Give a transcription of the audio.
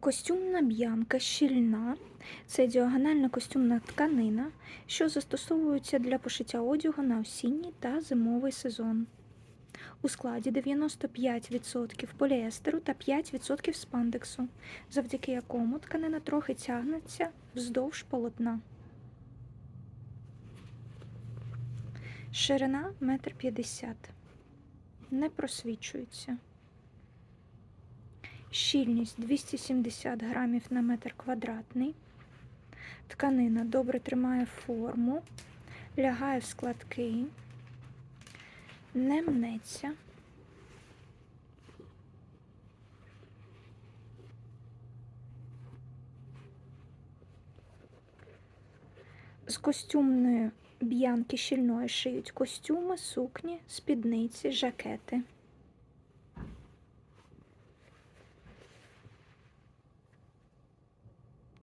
Костюмна б'янка щільна це діагональна костюмна тканина, що застосовується для пошиття одягу на осінній та зимовий сезон. У складі 95% поліестеру та 5% спандексу, завдяки якому тканина трохи тягнеться вздовж полотна. Ширина 1,50 м. Не просвічується. Щільність 270 грамів на метр квадратний. Тканина добре тримає форму, лягає в складки, не мнеться. З костюмної б'янки щільної шиють костюми, сукні, спідниці, жакети.